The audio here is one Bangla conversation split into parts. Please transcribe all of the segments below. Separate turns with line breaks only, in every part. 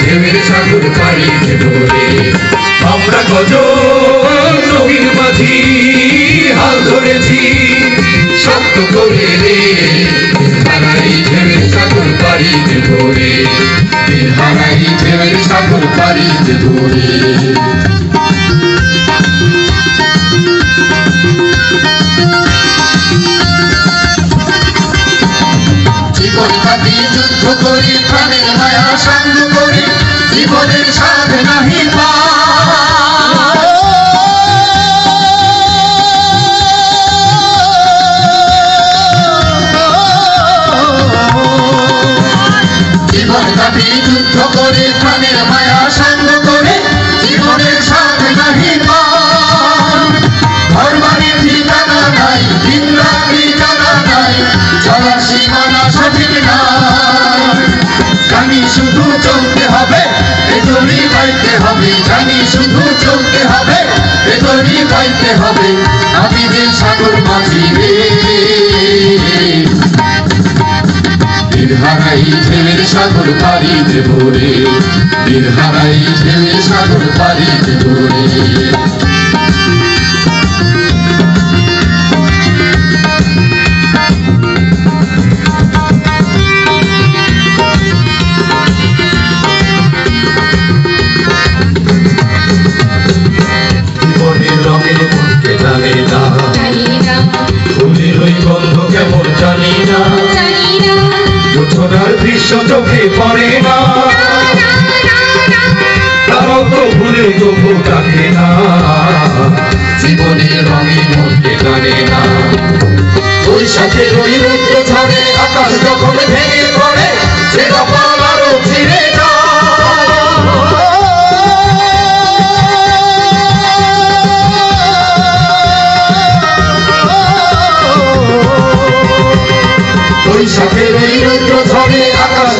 ঢেউয়ের সাগর পাড়িতে ভরে আমরা কত নবীন মাঝি, হাল ধরেছি শক্ত করে রে। হারাই ঢেউয়ের সাগর পাড়িতে ভরে হারাই ঢেউয়ের সাগর পাড়িতে
কাটি যুদ্ধ করি প্রাণের মায়া জীবনের যুদ্ধ করে, প্রাণের মায়া সাঙ্গ করে, জীবনের সাথে নাহি ঘর বাড়ির ঠিকানা চলা সীমানা সঠিক নাই। জানি শুধু চলতে হবে ভেতরি পাইতে হবে, জানি শুধু চলতে হবে বেতনই পাইতে হবে নদীদের সাগর মাঝি রে। হারাই ঢেউয়ের সাগর পারি দেবরে হারাই ঢেউয়ের সাগর পারি দেব
দৃশ্য চোখে পড়ে না। তারাও তো ভুলে তবু ডাকে না।
জীবনের রঙে মধ্যে জানে না। ওই সাথে রই রুদ্র ঝড়ে আকাশ যখন ভেঙে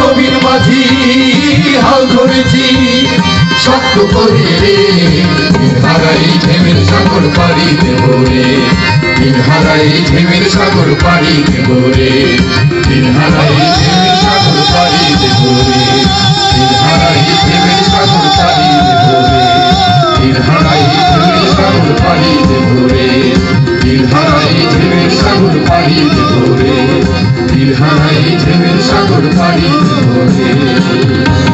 নবীন মাঝি, হাল ধরেছি
শক্ত করে হারাই ঢেমের সাগর পাড়ি দেব রে দিন হারাই ঢেমের সাগর পাড়ি দেব রে দিন হারাই ঢেমের সাগর পাড়ি দেব রে দিন হারাই ঢেমের সাগর পাড়ি দেব রে দিন হারাই ঢেমের সাগর পাড়ি দেব রে দিন হারাই ঢেমের সাগর পাড়ি দেব রে দিন হারাই ঢেমের সাগর পাড়ি দেব রে